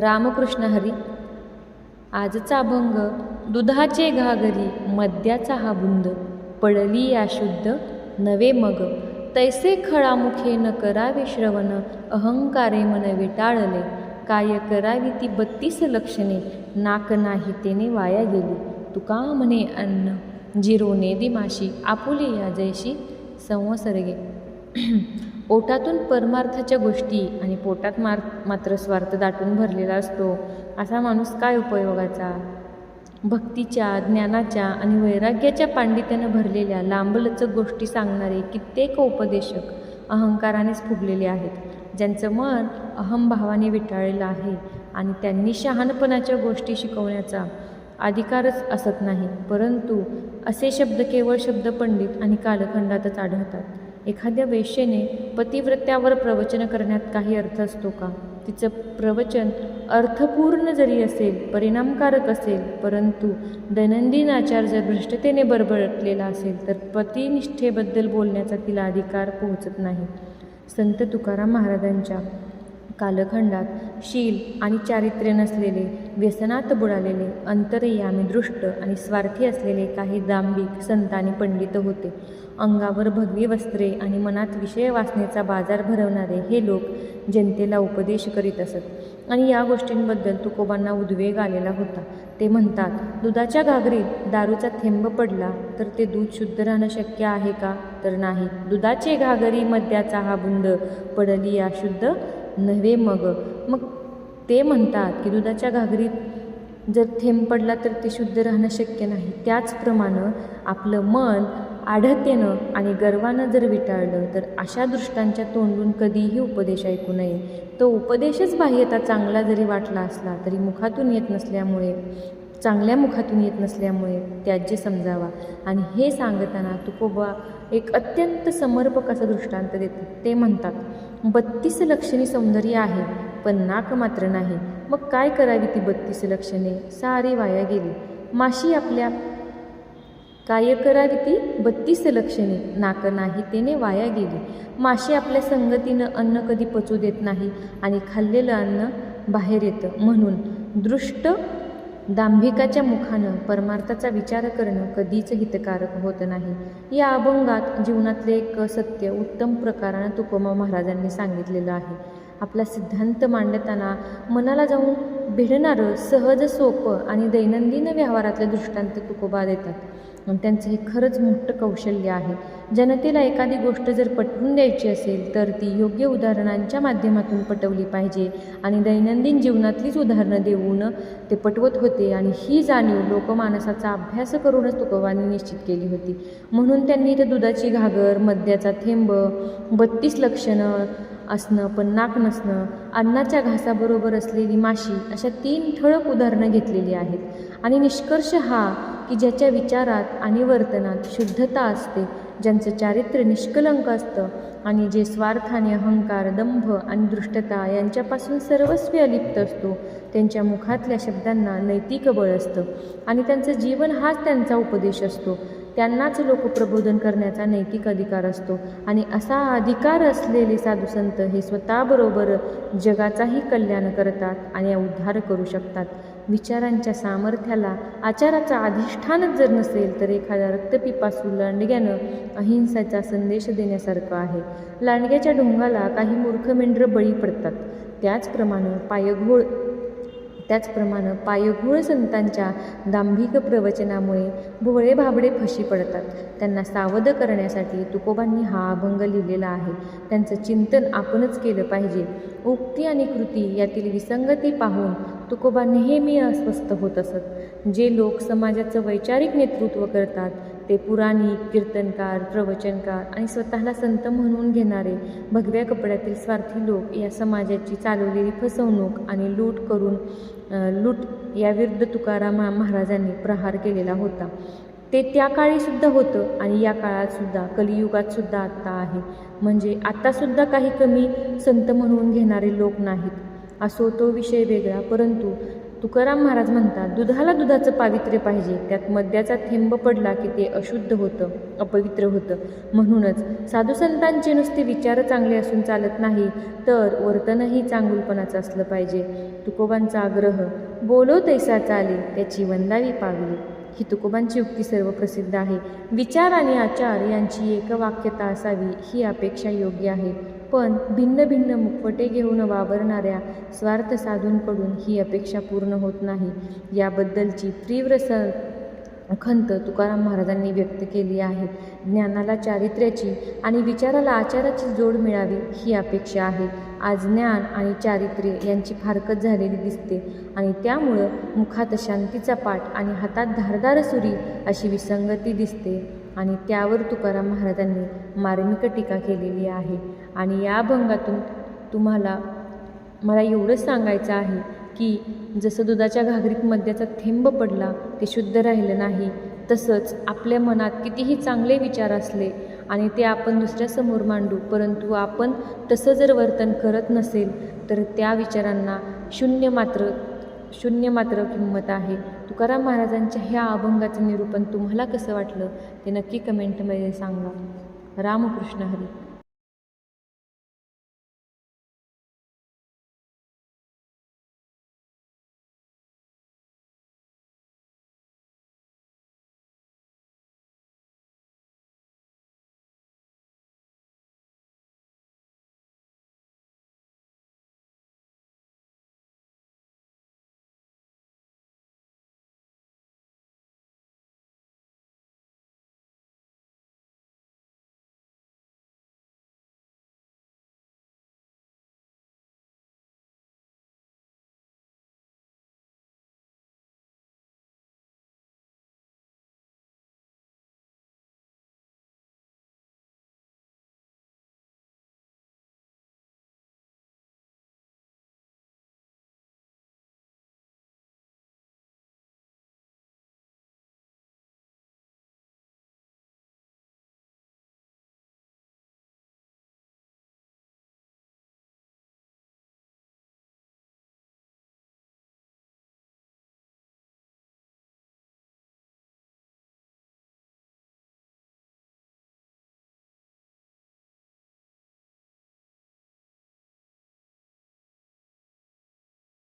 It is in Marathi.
रामकृष्ण हरी. आजचा अभंग दुधाचे घागरी मद्याचा हा बुंद पडली या शुद्ध नवे मग. तैसे खळामुखे न करावे श्रवण अहंकारे मन विटाळले. काय करावी ती बत्तीस लक्षणे नाक नाही तेने वाया गेली. तुका म्हणे अन्न जिरोने दिमाशी आपुले या जैशी संवसर्गे. ओटातून परमार्थाच्या गोष्टी आणि पोटात मार मात्र स्वार्थ दाटून भरलेला असतो असा माणूस काय उपयोगाचा? भक्तीच्या ज्ञानाच्या आणि वैराग्याच्या पांडित्यानं भरलेल्या लांबलचक गोष्टी सांगणारे कित्येक उपदेशक अहंकारानेच फुगलेले आहेत ज्यांचं मन अहमभावाने विटाळलेलं आहे आणि त्यांनी शहाणपणाच्या गोष्टी शिकवण्याचा अधिकारच असत नाही परंतु असे शब्द केवळ शब्द पंडित आणि कालखंडातच आढळतात. एखाद्या वेश्येने पतिव्रत्यावर प्रवचन करण्यात काही अर्थ असतो का? तिचं प्रवचन अर्थपूर्ण जरी असेल परिणामकारक असेल परंतु दैनंदिन आचार जर भ्रष्टतेने बरबरटलेला असेल तर पतिनिष्ठेबद्दल बोलण्याचा तिला अधिकार पोहोचत नाही. संत तुकाराम महाराजांच्या कालखंडात शील आणि चारित्र्य नसलेले व्यसनात बुडालेले अंतरयामी दृष्ट आणि स्वार्थी असलेले काही दांभिक संत आणि पंडित होते. अंगावर भगवी वस्त्रे आणि मनात विषय वाचनेचा बाजार भरवणारे हे लोक जनतेला उपदेश करीत असत. आणि या गोष्टींबद्दल तुकोबांना उद्वेग आलेला होता. ते म्हणतात दुधाच्या घागरीत दारूचा थेंब पडला तर ते दूध शुद्ध राहणं शक्य आहे का? तर नाही. दुधाचे घागरी मद्याचा हा बुंद पडली या शुद्ध नव्हे मग. मग ते म्हणतात की दुधाच्या घागरीत जर थेंब पडला तर ते शुद्ध राहणं शक्य नाही. त्याचप्रमाणे आपलं मन आढळतेनं आणि गर्वानं जर विटाळलं तर अशा दृष्टांच्या तोंडून कधीही उपदेश ऐकू नये. तो उपदेशच बाह्यता चांगला जरी वाटला असला तरी मुखातून येत नसल्यामुळे चांगल्या मुखातून येत नसल्यामुळे त्याज्य समजावा. आणि हे सांगताना तुकोबा एक अत्यंत समर्पक असा दृष्टांत देतात. ते म्हणतात बत्तीस लक्षणी सौंदर्य आहे पण नाक मात्र नाही. मग काय करावी ती बत्तीस लक्षणे? सारी वाया गेली. माशी आपल्या काय करावी ती? बत्तीस लक्षणे. नाक नाही तेने वाया गेली. माशी आपल्या संगतीनं अन्न कधी पचू देत नाही आणि खाल्लेलं अन्न बाहेर येतं. म्हणून दृष्ट दांभिकाच्या मुखानं परमार्थाचा विचार करणं कधीच हितकारक होत नाही. या अभंगात जीवनातले एक सत्य उत्तम प्रकारानं तुकोमा महाराजांनी सांगितलेलं आहे. आपला सिद्धांत मांडताना मनाला जाऊन भिडणारं सहज सोपं आणि दैनंदिन व्यवहारातले दृष्टांत तुकोबा देतात. आणि त्यांचं हे खरंच मोठं कौशल्य आहे. जनतेला एखादी गोष्ट जर पटवून द्यायची असेल तर ती योग्य उदाहरणांच्या माध्यमातून पटवली पाहिजे आणि दैनंदिन जीवनातलीच उदाहरणं देऊन ते पटवत होते आणि ही जाणीव लोकमानसाचा अभ्यास करूनच तुकोबांनी निश्चित केली होती. म्हणून त्यांनी इथं दुधाची घागर मद्याचा थेंब बत्तीस लक्षणं असणं पण नाक नसणं अन्नाच्या घासाबरोबर असलेली माशी अशा तीन ठळक उदाहरणं घेतलेली आहेत. आणि निष्कर्ष हा की ज्याच्या विचारात आणि वर्तनात शुद्धता असते ज्यांचं चारित्र्य निष्कलंक असतं आणि जे स्वार्थाने अहंकार दंभ आणि दृष्टता यांच्यापासून सर्वस्वी अलिप्त असतो त्यांच्या मुखातल्या शब्दांना नैतिक बळ असतं आणि त्यांचं जीवन हाच त्यांचा उपदेश असतो. त्यांनाच लोक प्रबोधन करण्याचा नैतिक अधिकार असतो. आणि असा अधिकार असलेले साधू संत हे स्वतःबरोबर जगाचाही कल्याण करतात आणि उद्धार करू शकतात. विचारांच्या सामर्थ्याला आचाराचा अधिष्ठानच जर नसेल तर एखाद्या रक्तपिपासू लांडग्यानं अहिंसाचा संदेश देण्यासारखं आहे. लांडग्याच्या ढोंगाला काही मूर्ख मेंढरं बळी पडतात. त्याचप्रमाणे पायघोळ त्याचप्रमाणे पायघोळ संतांच्या दांभिक प्रवचनामुळे भोळे भाबडे फशी पडतात. त्यांना सावध करण्यासाठी तुकोबांनी हा अभंग लिहिलेला आहे. त्यांचं चिंतन आपणच केलं पाहिजे. उक्ती आणि कृती यातील विसंगती पाहून तुकोबा नेहमी अस्वस्थ होत असत. जे लोक समाजाचं वैचारिक नेतृत्व करतात ते पुराणिक कीर्तनकार प्रवचनकार आणि स्वतःला संत म्हणून घेणारे भगव्या कपड्यातील स्वार्थी लोक या समाजाची चालवलेली फसवणूक आणि लूट करून लूट याविरुद्ध तुकाराम महाराजांनी प्रहार केलेला होता. ते त्या काळीसुद्धा होतं आणि या काळातसुद्धा कलियुगातसुद्धा आत्ता आहे. म्हणजे आत्तासुद्धा काही कमी संत म्हणून घेणारे लोक नाहीत. असो तो विषय वेगळा परंतु तुकाराम महाराज म्हणतात दुधाला दुधाचं पावित्र्य पाहिजे. त्यात मद्याचा थेंब पडला की ते अशुद्ध होतं अपवित्र होतं. म्हणूनच साधुसंतांचे नुसते विचार चांगले असून चालत नाही तर वर्तनही चांगुलपणाचं असलं पाहिजे. तुकोबांचा आग्रह बोलो तैसा चाले त्याची वंदावी पावली. ही तुकोबांची युक्ती सर्व प्रसिद्ध आहे. विचार आणि आचार यांची एकवाक्यता असावी ही अपेक्षा योग्य आहे. पण भिन्न भिन्न मुखवटे घेऊन वावरणाऱ्या स्वार्थ साधूंकडून ही अपेक्षा पूर्ण होत नाही. याबद्दलची तीव्र स खंत तुकाराम महाराजांनी व्यक्त केली आहे. ज्ञानाला चारित्र्याची आणि विचाराला आचाराची जोड मिळावी ही अपेक्षा आहे. आज ज्ञान आणि चारित्र्य यांची फारकत झालेली दिसते आणि त्यामुळं मुखात शांतीचा पाठ आणि हातात धारदार सुरी अशी विसंगती दिसते. आणि त्यावर तुकाराम महाराजांनी मार्मिक टीका केलेली आहे. आणि या अभंगातून तुम्हाला मला एवढंच सांगायचं आहे की जसं दुधाच्या घागरीत मद्याचा थेंब पडला ते शुद्ध राहिलं नाही तसंच आपल्या मनात कितीही चांगले विचार असले आणि ते आपण दुसऱ्यासमोर मांडू परंतु आपण तसं जर वर्तन करत नसेल तर त्या विचारांना शून्य मात्र शून्य मात्र किंमत आहे. तुकाराम महाराजांच्या ह्या अभंगाचं निरूपण तुम्हाला कसं वाटलं? ते नक्की कमेंटमध्ये सांगा. रामकृष्ण हरी.